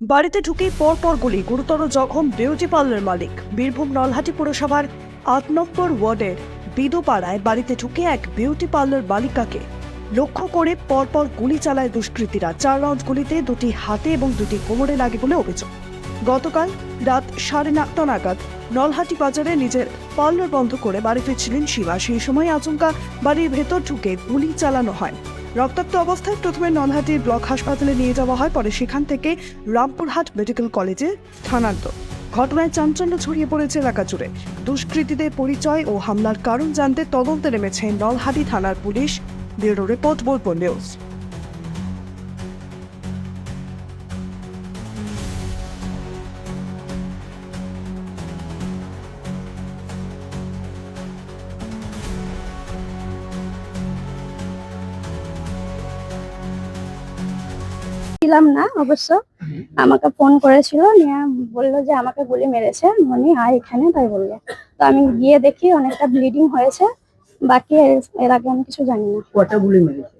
বাড়িতে ঢুকেই পরপর গুলি, গুরুতর জখম বিউটি পার্লার মালিক। বীরভূম নলহাটি পুরসভার আট নম্বর ওয়ার্ডের বিদুপাড়ায় বাড়িতে ঢুকে এক বিউটি পার্লার বালিকাকে লক্ষ্য করে পরপর গুলি চালায় দুষ্কৃতীরা। চার রাউন্ড গুলিতে দুটি হাতে এবং দুটি কোমরে লাগে বলে অভিযোগ। গতকাল রাত সাড়ে নটা নাগাদ নলহাটি বাজারে নিজের পার্লার বন্ধ করে বাড়ি ফিরছিলেন শিবা। সেই সময় আচমকা বাড়ির ভেতর ঢুকে গুলি চালানো হয়। রক্তাক্ত অবস্থায় প্রথমে নলহাটির ব্লক হাসপাতালে নিয়ে যাওয়া হয়, পরে সেখান থেকে রামপুরহাট মেডিকেল কলেজে স্থানান্তর। ঘটনায় চাঞ্চল্য ছড়িয়ে পড়েছে এলাকা জুড়ে। দুষ্কৃতীদের পরিচয় ও হামলার কারণ জানতে তদন্তে নেমেছে নলহাটি থানার police. Bureau report Bolpur news. ছিলাম না অবশ্য। আমাকে ফোন করেছিল নিয়ে বলল যে আমাকে গুলি মেরেছে। মনি আয় এখানে তাই বলল। তো আমি গিয়ে দেখি অনেকটা ব্লিডিং হয়েছে। বাকি এর- এর আগে আমি কিছু জানি না। কটা গুলি মেরেছে?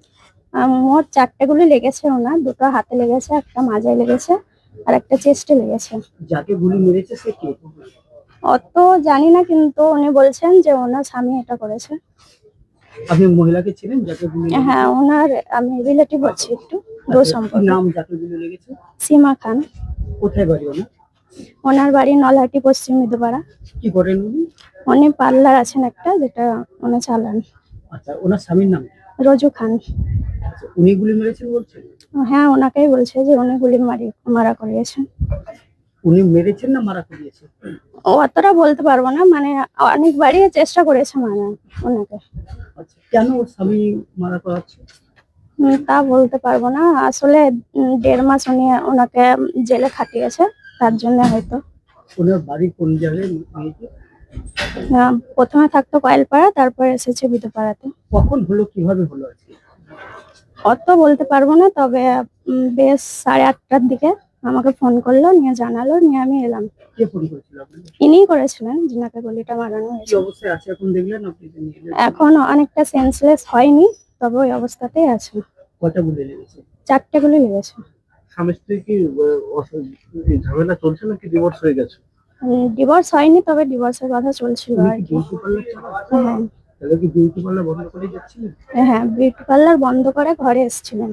মোট চারটে গুলি লেগেছে ওনার। দুটো হাতে লেগেছে একটা মাজায় লেগেছে আর একটা চেস্টে লেগেছে। যাকে গুলি মেরেছে সে কে? অত জানি না কিন্তু উনি বলছেন যে ওনার স্বামী এটা করেছে। আপনি মহিলাকে ছিলেন যাকে গুলি হ্যাঁ ওনার আমি রিলেটিভ হচ্ছি একটু দূর আচ্ছা, সম্পর্ক। নাম যাকে গুলি লেগেছে? সীমা খান। কোথায় বাড়ি ওনা ওনার বাড়ি নলহাটি পশ্চিম মিদুপাড়া। কি করেন উনি? উনি পার্লার আছেন একটা যেটা উনি চালান। আচ্ছা ওনার স্বামীর নাম? রজু খান। আচ্ছা উনি গুলি মেরেছেন বলছেন? হ্যাঁ ওনাকেই বলছে যে উনি গুলি মারি মারা করিয়েছেন। উনি মেরেছেন না মারা করিয়েছে ও অতটা বলতে পারব না মানে অনেকবারই চেষ্টা করেছে মানে ওনাকে। কেন ওর স্বামী মারা করাচ্ছে? তা বলতে পারব না। আসলে দেড় মাস উনি ওনাকে জেলে খাটিয়েছে তার জন্য হয়তো। ওনার বাড়ি কোন জায়গায়? প্রথমে থাকতো কয়েলপাড়া তারপর এসেছে বিদুপাড়াতে কখন হলো কীভাবে হলো অত বলতে পারব না তবে বেশ সাড়ে আটটার দিকে আমাকে ফোন করল নিয়ে জানালো নিয়ে আমি এলাম। ইনিই করেছিলেন যিনাকে গুলিটা মারানো এখন অনেকটা সেন্সলেস হয়নি তবে ওই অবস্থাতেই আছে। চারটে গুলি লেগেছে। ডিভোর্স হয়ে হয়নি তবে ডিভোর্সের কথা চলছিল আর কি। হ্যাঁ। তাহলে কি বিউটি পার্লার বন্ধ করে যাচ্ছিলেন হ্যাঁ বিউটি পার্লার বন্ধ করে ঘরে এসেছিলেন।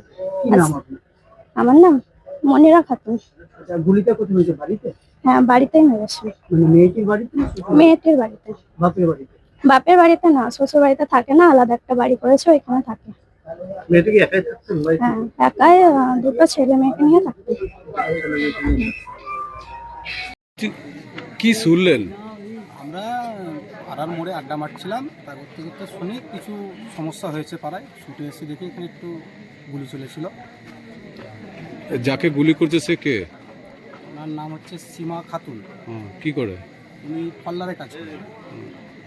আমার নাম মনিরা খাতুন আচ্ছা গুলিটা কোথায় হয়েছে? বাড়িতে? হ্যাঁ বাড়িতেই মেরেছে মানে মেয়েটির বাড়িতে মেয়েটির বাড়িতে। বাপের বাড়িতে? বাপের বাড়িতে না শ্বশুর বাড়িতে থাকে না আলাদা একটা বাড়ি করেছে ওইখানে থাকে। মেয়েটা কি একাই থাকতেন হ্যাঁ একাই আহ, দুটো ছেলে মেয়েকে নিয়ে থাকতো। কি শুনলেন? আমরা পাড়ার মোড়ে আড্ডা মারছিলাম তা করতে করতে শুনি কিছু সমস্যা হয়েছে পাড়ায়। ছুটে এসে দেখি এখানে একটু গুলি চলেছিল। যাকে গুলি করছে সে কে? ওনার নাম হচ্ছে সীমা খাতুন। হুম, কি করে? উনি পার্লারে কাজ করে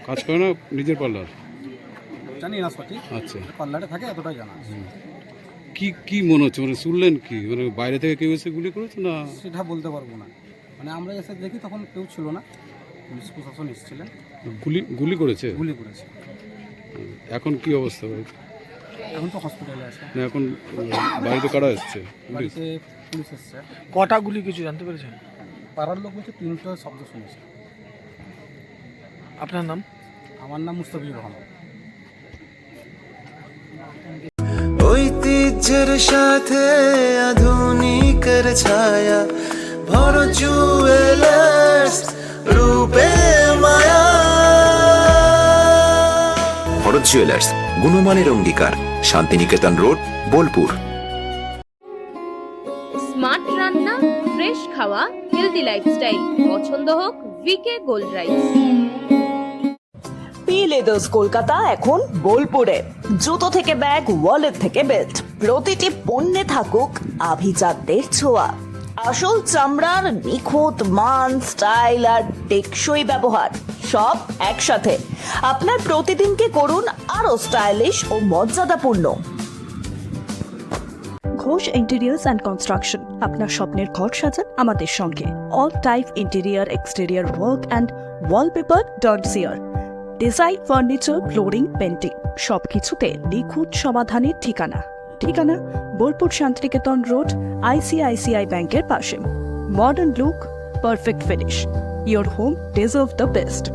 কাজ করে না নিজের পার্লার? জানি না সঠিক। আচ্ছা। পার্লারে থাকে এতটাই জানা আছে। কি কি মনে হচ্ছে? মানে শুনলেন কি? মানে বাইরে থেকে কেউ এসে গুলি করেছে না? সেটা বলতে পারব না। মানে আমরা এসে দেখি তখন কেউ ছিল না। পুলিশ প্রশাসন এসেছিলেন। গুলি গুলি করেছে? গুলি করেছে। এখন কি অবস্থা বাড়িতে? এখন তো হসপিটালে আছে। না এখন বাড়িতে কারা এসছে? পুলিশ বাড়িতে পুলিশ এসছে। কটা গুলি কিছু জানতে পেরেছেন? পাড়ার লোক বলছে তিনটে শব্দ শুনেছে। আপনার নাম? আমার নাম মুস্তাফিজুর রহমান। ঐতিহ্যের সাথে আধুনিকের ছায়া ভর জুয়েলার্স রূপে জুয়েলার্স গুণমানের অঙ্গীকার শান্তিনিকেতন রোড বোলপুর স্মার্ট রান্না ফ্রেশ খাওয়া হেলদি লাইফস্টাইল পছন্দ হোক VK gold rice P leathers Kolkata এখন বোলপুরে জুতো থেকে ব্যাগ ওয়ালেট থেকে বেল্ট প্রতিটি পণ্যে থাকুক আভিজাতদের ছোঁয়া। আসল চামড়ার নিখুঁত মান স্টাইল আর টেকসই ব্যবহার। সব একসাথে। আপনার প্রতিদিনকে করুন আরও স্টাইলিশ ও মর্যাদাপূর্ণ। ঘোষ ইন্টেরিয়ার্স অ্যান্ড কনস্ট্রাকশন, আপনার স্বপ্নের ঘর সাজান আমাদের সঙ্গে। All type interior, exterior work and wallpaper dot chair design, furniture, flooring painting সবকিছুতে নিখুঁত সমাধানের ঠিকানা। ঠিকানা বোলপুর শান্তিনিকেতন রোড, আইসিআইসিআই ব্যাংকের পাশে। Modern look perfect finish your home deserve the best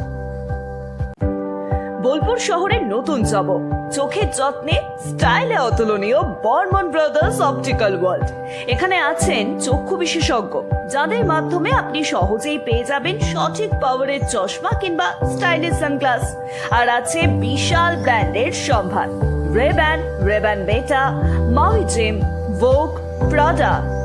Bolpur শহরের নতুন জব চোখের যত্নে স্টাইলে অতুলনীয় বর্মন ব্রাদার্স অপটিক্যাল ওয়ার্ল্ড এখানে আছেন চক্ষু বিশেষজ্ঞ, যাদের মাধ্যমে আপনি সহজেই পেয়ে যাবেন সঠিক পাওয়ারের চশমা কিংবা স্টাইলিশ সানগ্লাস আর আছে বিশাল ব্র্যান্ডের সম্ভার। রেব্যান রেব্যান বেটা Maui Jim Vogue Prada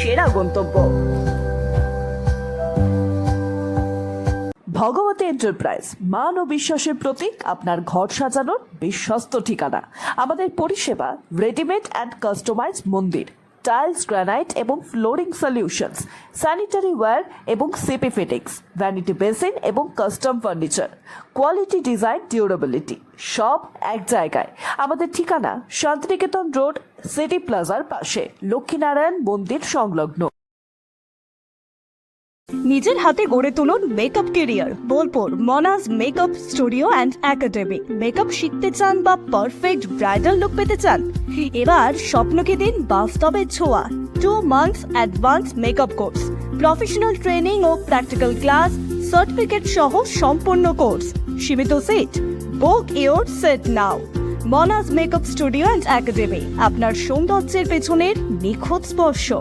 সেরা গন্তব্য। ভগবতী এন্টারপ্রাইজ মান ও বিশ্বাসের প্রতীক, আপনার ঘর সাজানোর বিশ্বস্ত ঠিকানা। আমাদের পরিষেবা রেডিমেড অ্যান্ড কাস্টমাইজ মন্দির। টাইলস গ্রানাইট এবং ফ্লোরিং সলিউশনস স্যানিটারি ওয়্যার এবং সিপি ফিটিংস ভ্যানিটি বেসিন এবং custom furniture quality design durability সব এক জায়গায়। আমাদের ঠিকানা শান্তিনিকেতন রোড, সিটি প্লাজার পাশে, লক্ষ্মীনারায়ণ মন্দির সংলগ্ন। নিজের হাতে গড়ে তুলুন makeup career Bolpur Monaj makeup studio and academy makeup শিখতে চান বা পারফেক্ট ব্রাইডাল লুক পেতে চান? এবার স্বপ্নকে দিন বাস্তবের ছোঁয়া। Two months advance makeup course professional training ও প্র্যাকটিক্যাল ক্লাস সার্টিফিকেট সহ সম্পূর্ণ কোর্স সীমিত seat book your set now Monaj makeup studio and academy আপনার সৌন্দর্যের পেছনের নিখুঁত স্পর্শ।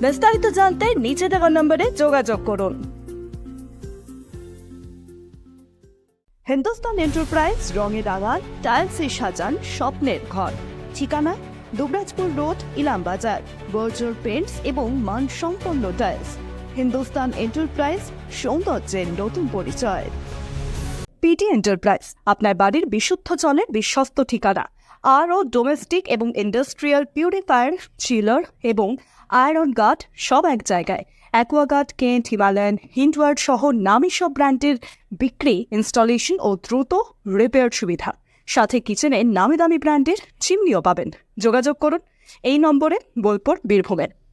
বিস্তারিত জানতে নিচে দেওয়া নম্বরে যোগাযোগ করুন। হিন্দুস্তান এন্টারপ্রাইজ রঙে রাঙান টাইলসে সাজান স্বপ্নের ঘর। ঠিকানা Dubrajpur road Illambazar Berger paints এবং মানসম্পন্ন টাইলস। হিন্দুস্তান এন্টারপ্রাইজ, সৌন্দর্যের নতুন পরিচয়। পিটি এন্টারপ্রাইজ আপনার বাড়ির বিশুদ্ধ জলের বিশ্বস্ত ঠিকানা। আর ও ডোমেস্টিক এবং ইন্ডাস্ট্রিয়াল পিউরিফায়ার চিলার এবং আয়রন গার্ড সব এক জায়গায়। অ্যাকোয়াগার্ড কেন্ট হিমালয়ান হিন্ডওয়ার্ড সহ নামী সব ব্র্যান্ডের বিক্রি ইনস্টলেশন ও দ্রুত রিপেয়ার সুবিধা। সাথে কিচেনে নামি দামি ব্র্যান্ডের চিমনিও পাবেন। যোগাযোগ করুন এই নম্বরে বোলপুর বীরভূমের।